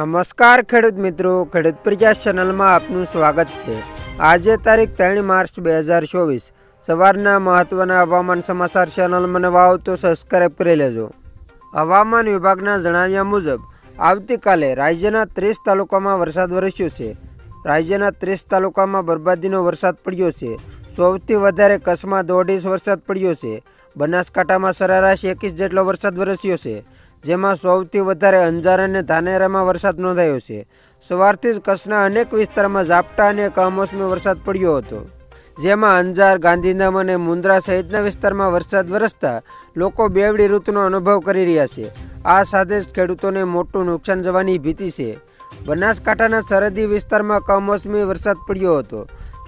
નમસ્કાર ખેડૂત મિત્રો, ખેડૂત પ્રજા ચેનલમાં આપનું સ્વાગત છે. આજે તારીખ ત્રણ માર્ચ બે હજાર ચોવીસ. સવારના મહત્વના હવામાન સમાચાર ચેનલ મને વાવ તો સબસ્ક્રાઈબ કરી લેજો. હવામાન વિભાગના જણાવ્યા મુજબ, આવતીકાલે રાજ્યના ત્રીસ તાલુકામાં વરસાદ વરસ્યો છે. રાજ્યના ત્રીસ તાલુકામાં બરબાદીનો વરસાદ પડ્યો છે. સૌથી વધારે કચ્છમાં દોઢ ઇંચ વરસાદ પડ્યો છે. બનાસકાંઠામાં સરેરાશ એકવીસ જેટલો વરસાદ વરસ્યો છે, જેમાં સૌથી વધારે અંજાર અને ધાનેરામાં વરસાદ નોંધાયો છે. સવારથી જ કચ્છના અનેક વિસ્તારમાં ઝાપટા અને કમોસમી વરસાદ પડ્યો હતો, જેમાં અંજાર, ગાંધીધામ અને મુન્દ્રા સહિતના વિસ્તારમાં વરસાદ વરસતા લોકો બેવડી ઋતુનો અનુભવ કરી રહ્યા છે. આ સાથે જ ખેડૂતોને મોટું નુકસાન જવાની ભીતિ છે. બનાસકાંઠાના સરહદી વિસ્તારમાં કમોસમી વરસાદ પડ્યો હતો,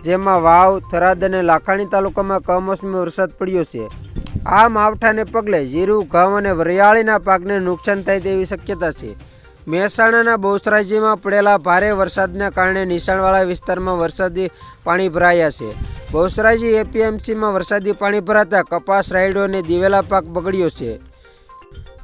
જેમાં વાવ, થરાદ અને લાખાણી તાલુકામાં કમોસમી વરસાદ પડ્યો છે. આ માવઠાને પગલે જીરું, ઘઉં અને વરિયાળીના પાકને નુકસાન થાય તેવી શક્યતા છે. મહેસાણાના બહુચરાજીમાં પડેલા ભારે વરસાદના કારણે નીચાણવાળા વિસ્તારમાં વરસાદી પાણી ભરાયા છે. બહુચરાજી એપીએમસીમાં વરસાદી પાણી ભરાતા કપાસ, રાયડો અને દિવેલા પાક બગડ્યો છે.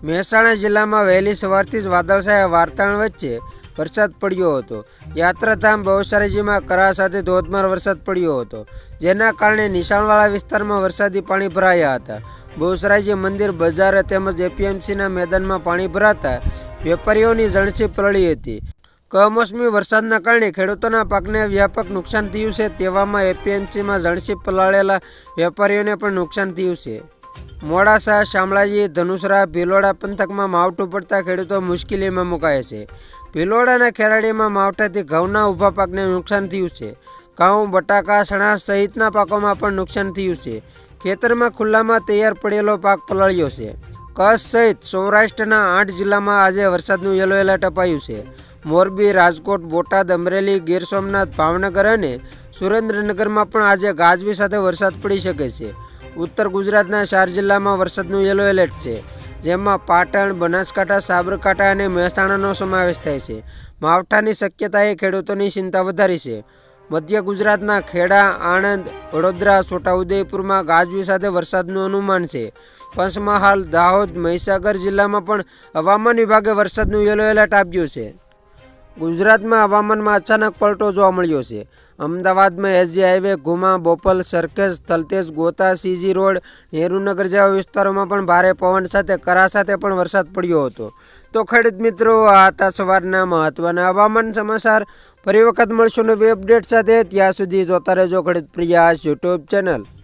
મહેસાણા જિલ્લામાં વહેલી સવારથી જ વાદળછાયા વાતાવરણ વચ્ચે વરસાદ પડ્યો હતો. યાત્રાધામ બહુચરાજીમાં કરા સાથે ધોધમાર વરસાદ પડ્યો હતો, જેના કારણે નિશાણવાળા વિસ્તારમાં વરસાદી પાણી ભરાયા હતા. બહુચરાજી મંદિર, બજાર તેમજ એપીએમસીના મેદાનમાં પાણી ભરાતા વેપારીઓની ઝણસી પલળી હતી. કમોસમી વરસાદના કારણે ખેડૂતોના પાકને વ્યાપક નુકસાન થયું છે, તેવામાં એપીએમસીમાં ઝણસી પલાળેલા વેપારીઓને પણ નુકસાન થયું છે. મોડાસા શામળાજી ધનુસરા ભીલોડા પંથકમાં માવઠું પડતા ખેડૂતો મુશ્કેલીમાં મુકાયા છે. ભીલોડાના ખેરાડીમાં માવઠાથી ઘઉંના ઊભા પાકને નુકસાન થયું છે. ઘઉં, બટાકા, ચણા સહિતના પાકોમાં પણ નુકસાન થયું છે. ખેતરમાં ખુલ્લામાં તૈયાર પડેલો પાક પલળ્યો છે. કચ્છ સહિત સૌરાષ્ટ્રના આઠ જિલ્લામાં આજે વરસાદનું યલો એલર્ટ અપાયું છે. મોરબી, રાજકોટ, બોટાદ, અમરેલી, ગીર સોમનાથ, ભાવનગર અને સુરેન્દ્રનગરમાં પણ આજે ગાજવી સાથે વરસાદ પડી શકે છે. ઉત્તર ગુજરાતના ચાર જિલ્લામાં વરસાદનું યલો એલર્ટ છે, જેમાં પાટણ, બનાસકાંઠા, સાબરકાંઠા અને મહેસાણાનો સમાવેશ થાય છે. માવઠાની શક્યતાએ ખેડૂતોની ચિંતા વધારી છે. મધ્ય ગુજરાતના ખેડા, આણંદ, વડોદરા, છોટાઉદેપુરમાં ગાજવી સાથે વરસાદનું અનુમાન છે. પંચમહાલ, દાહોદ, મહીસાગર જિલ્લામાં પણ હવામાન વિભાગે વરસાદનું યલો એલર્ટ આપ્યું છે. ગુજરાતમાં હવામાનમાં અચાનક પલટો જોવા મળ્યો છે. અમદાવાદમાં SG highway, Ghuma, Bopal, Sarkhej, Thaltej, Gota, CG road, Nehrunagar જેવા વિસ્તારોમાં પણ ભારે પવન સાથે, કરા સાથે પણ વરસાદ પડ્યો હતો. તો ખેડૂત મિત્રો, આ હતા સવારના મહત્વના હવામાન સમાચાર. ફરી વખત મળશું નવી અપડેટ સાથે. ત્યાં સુધી જોતા રહેજો ખેડૂત પ્રિયા યુટ્યુબ ચેનલ.